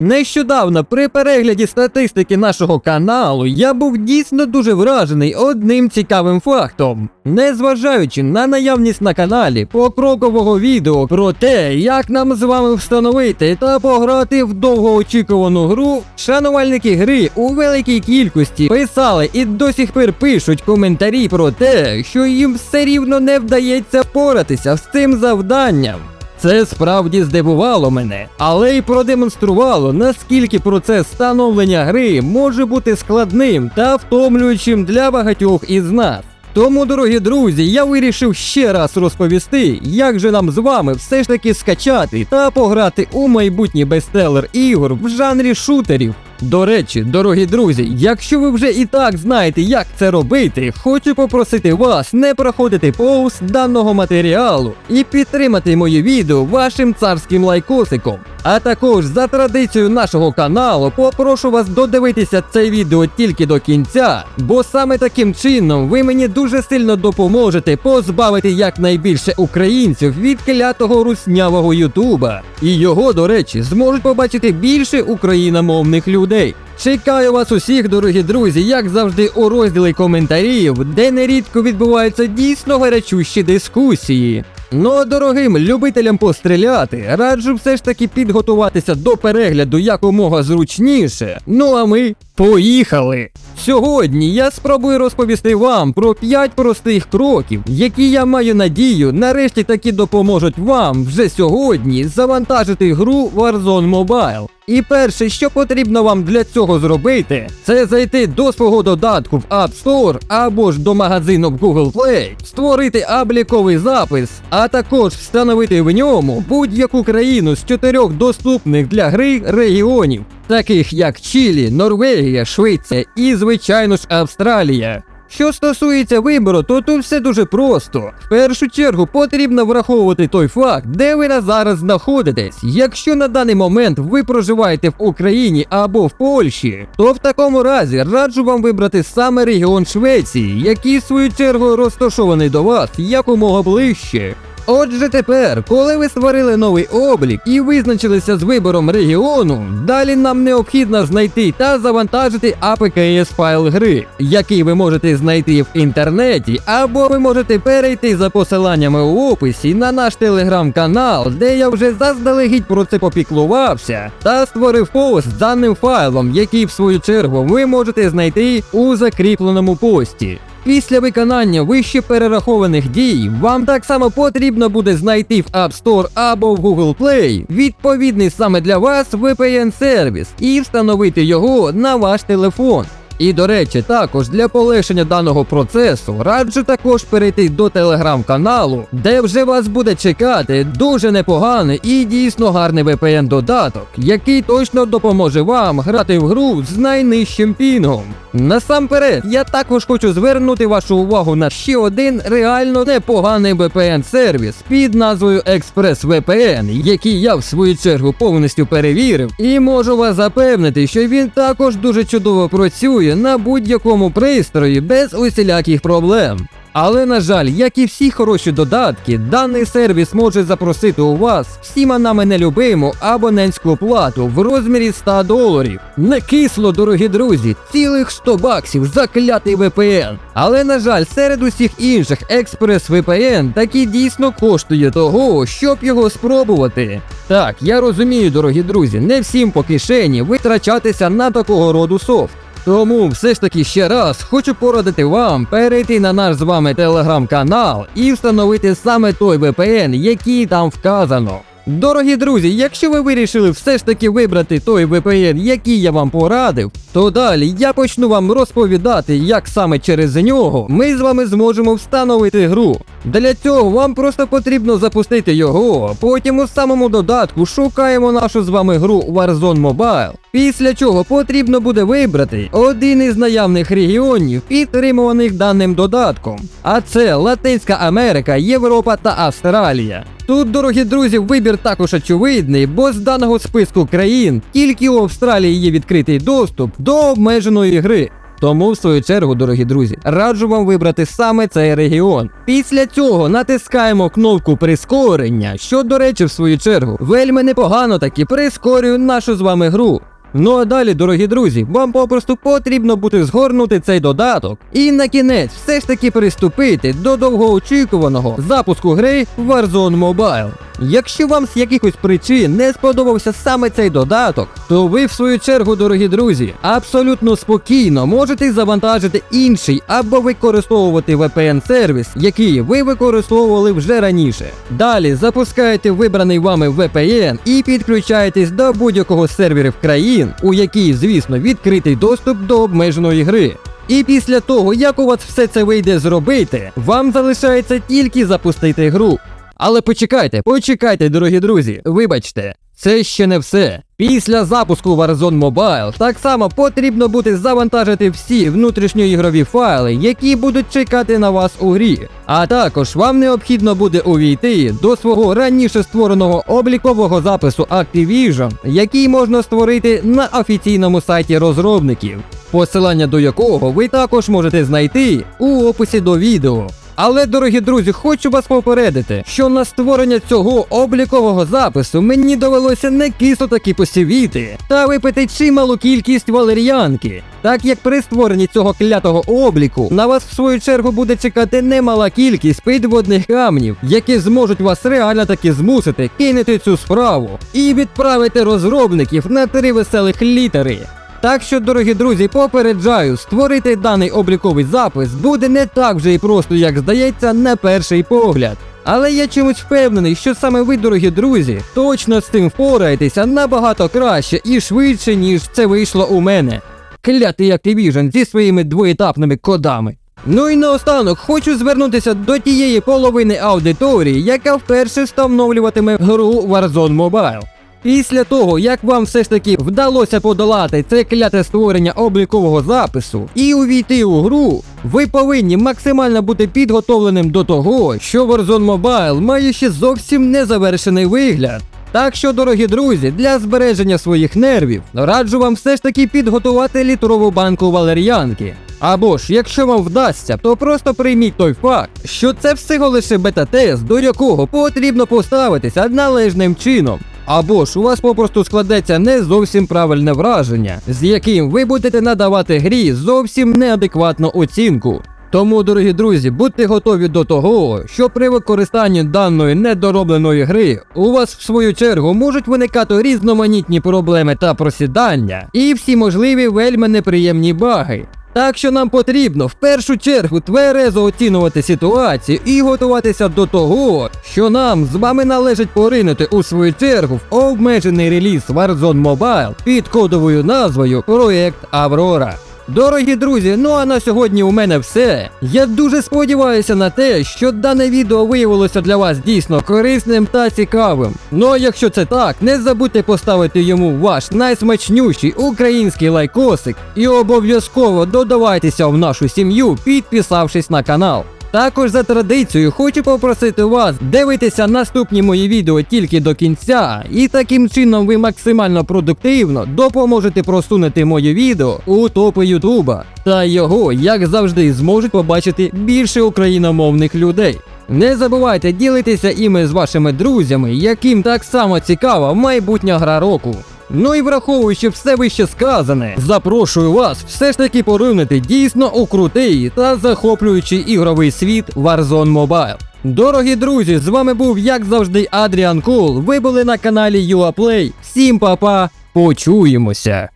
Нещодавно при перегляді статистики нашого каналу я був дійсно дуже вражений одним цікавим фактом. Незважаючи на наявність на каналі покрокового відео про те, як нам з вами встановити та пограти в довгоочікувану гру, шанувальники гри у великій кількості писали і до сих пір пишуть коментарі про те, що їм все рівно не вдається впоратися з цим завданням. Це справді здивувало мене, але й продемонструвало, наскільки процес становлення гри може бути складним та втомлюючим для багатьох із нас. Тому, дорогі друзі, я вирішив ще раз розповісти, як же нам з вами все ж таки скачати та пограти у майбутній бестселер ігор в жанрі шутерів. До речі, дорогі друзі, якщо ви вже і так знаєте, як це робити, хочу попросити вас не проходити повз даного матеріалу і підтримати моє відео вашим царським лайкосиком. А також за традицією нашого каналу попрошу вас додивитися це відео тільки до кінця, бо саме таким чином ви мені дуже сильно допоможете позбавити якнайбільше українців від клятого руснявого Ютуба. І його, до речі, зможуть побачити більше україномовних людей. Чекаю вас усіх, дорогі друзі, як завжди, у розділі коментарів, де нерідко відбуваються дійсно гарячущі дискусії. Ну а дорогим любителям постріляти, раджу все ж таки підготуватися до перегляду якомога зручніше. Ну а ми поїхали! Сьогодні я спробую розповісти вам про 5 простих кроків, які я маю надію нарешті таки допоможуть вам вже сьогодні завантажити гру Warzone Mobile. І перше, що потрібно вам для цього зробити, це зайти до свого додатку в App Store або ж до магазину в Google Play, створити обліковий запис, а також встановити в ньому будь-яку країну з чотирьох доступних для гри регіонів, таких як Чилі, Норвегія, Швеція і, звичайно ж, Австралія. Що стосується вибору, то тут все дуже просто. В першу чергу потрібно враховувати той факт, де ви на зараз знаходитесь. Якщо на даний момент ви проживаєте в Україні або в Польщі, то в такому разі раджу вам вибрати саме регіон Швеції, який в свою чергу розташований до вас якомога ближче. Отже, тепер, коли ви створили новий облік і визначилися з вибором регіону, далі нам необхідно знайти та завантажити APKS файл гри, який ви можете знайти в інтернеті, або ви можете перейти за посиланнями у описі на наш телеграм-канал, де я вже заздалегідь про це попіклувався, та створив пост з даним файлом, який в свою чергу ви можете знайти у закріпленому пості. Після виконання вище перерахованих дій вам так само потрібно буде знайти в App Store або в Google Play відповідний саме для вас VPN сервіс і встановити його на ваш телефон. І до речі, також для полегшення даного процесу раджу також перейти до телеграм-каналу, де вже вас буде чекати дуже непоганий і дійсно гарний VPN додаток, який точно допоможе вам грати в гру з найнижчим пінгом. Насамперед, я також хочу звернути вашу увагу на ще один реально непоганий VPN сервіс під назвою ExpressVPN, який я в свою чергу повністю перевірив, і можу вас запевнити, що він також дуже чудово працює на будь-якому пристрої без усіляких проблем. Але на жаль, як і всі хороші додатки, даний сервіс може запросити у вас всіма нами нелюбиму абонентську плату в розмірі 100 доларів. Не кисло, дорогі друзі, цілих 100 баксів за клятий VPN. Але на жаль, серед усіх інших експрес VPN таки дійсно коштує того, щоб його спробувати. Так, я розумію, дорогі друзі, не всім по кишені витрачатися на такого роду софт. Тому все ж таки ще раз хочу порадити вам перейти на наш з вами телеграм-канал і встановити саме той VPN, який там вказано. Дорогі друзі, якщо ви вирішили все ж таки вибрати той VPN, який я вам порадив, то далі я почну вам розповідати, як саме через нього ми з вами зможемо встановити гру. Для цього вам просто потрібно запустити його, потім у самому додатку шукаємо нашу з вами гру Warzone Mobile. Після чого потрібно буде вибрати один із наявних регіонів, підтримуваних даним додатком. А це Латинська Америка, Європа та Австралія. Тут, дорогі друзі, вибір також очевидний, бо з даного списку країн тільки у Австралії є відкритий доступ до обмеженої гри. Тому, в свою чергу, дорогі друзі, раджу вам вибрати саме цей регіон. Після цього натискаємо кнопку прискорення, що, до речі, в свою чергу, вельми непогано таки прискорює нашу з вами гру. Ну а далі, дорогі друзі, вам попросту потрібно буде згорнути цей додаток і на кінець все ж таки приступити до довгоочікуваного запуску гри Warzone Mobile. Якщо вам з якихось причин не сподобався саме цей додаток, то ви в свою чергу, дорогі друзі, абсолютно спокійно можете завантажити інший або використовувати VPN-сервіс, який ви використовували вже раніше. Далі запускаєте вибраний вами VPN і підключаєтесь до будь-якого з серверів країн, у якій, звісно, відкритий доступ до обмеженої гри. І після того, як у вас все це вийде зробити, вам залишається тільки запустити гру. Але почекайте, почекайте, дорогі друзі, вибачте, це ще не все. Після запуску Warzone Mobile так само потрібно буде завантажити всі внутрішньоігрові файли, які будуть чекати на вас у грі. А також вам необхідно буде увійти до свого раніше створеного облікового запису Activision, який можна створити на офіційному сайті розробників, посилання до якого ви також можете знайти у описі до відео. Але, дорогі друзі, хочу вас попередити, що на створення цього облікового запису мені довелося не кисло таки посівіти та випити чималу кількість валеріанки. Так як при створенні цього клятого обліку на вас в свою чергу буде чекати немала кількість підводних камнів, які зможуть вас реально таки змусити кинути цю справу і відправити розробників на три веселих літери. Так що, дорогі друзі, попереджаю, створити даний обліковий запис буде не так вже і просто, як здається, на перший погляд. Але я чимось впевнений, що саме ви, дорогі друзі, точно з цим впораєтеся набагато краще і швидше, ніж це вийшло у мене. Клятий Activision зі своїми двоетапними кодами. Ну і наостанок хочу звернутися до тієї половини аудиторії, яка вперше встановлюватиме гру Warzone Mobile. Після того, як вам все ж таки вдалося подолати це кляте створення облікового запису і увійти у гру, ви повинні максимально бути підготовленим до того, що Warzone Mobile має ще зовсім незавершений вигляд. Так що, дорогі друзі, для збереження своїх нервів раджу вам все ж таки підготувати літрову банку валер'янки. Або ж, якщо вам вдасться, то просто прийміть той факт, що це всього лише бета-тест, до якого потрібно поставитися належним чином. Або ж у вас попросту складеться не зовсім правильне враження, з яким ви будете надавати грі зовсім неадекватну оцінку. Тому, дорогі друзі, будьте готові до того, що при використанні даної недоробленої гри у вас в свою чергу можуть виникати різноманітні проблеми та просідання, і всі можливі вельми неприємні баги. Так що нам потрібно в першу чергу тверезо оцінювати ситуацію і готуватися до того, що нам з вами належить поринути у свою чергу в обмежений реліз Warzone Mobile під кодовою назвою Проект Аврора. Дорогі друзі, ну а на сьогодні у мене все. Я дуже сподіваюся на те, що дане відео виявилося для вас дійсно корисним та цікавим. Ну а якщо це так, не забудьте поставити йому ваш найсмачнющий український лайкосик і обов'язково додавайтеся в нашу сім'ю, підписавшись на канал. Також за традицією хочу попросити вас дивитися наступні мої відео тільки до кінця, і таким чином ви максимально продуктивно допоможете просунути моє відео у топи Ютуба. Та його, як завжди, зможуть побачити більше україномовних людей. Не забувайте ділитися іми з вашими друзями, яким так само цікава майбутня гра року. Ну і враховуючи все вище сказане, запрошую вас все ж таки поринути дійсно у крутий та захоплюючий ігровий світ Warzone Mobile. Дорогі друзі, з вами був як завжди Адріан Кул. Ви були на каналі UAPlay. Всім па-па, почуємося!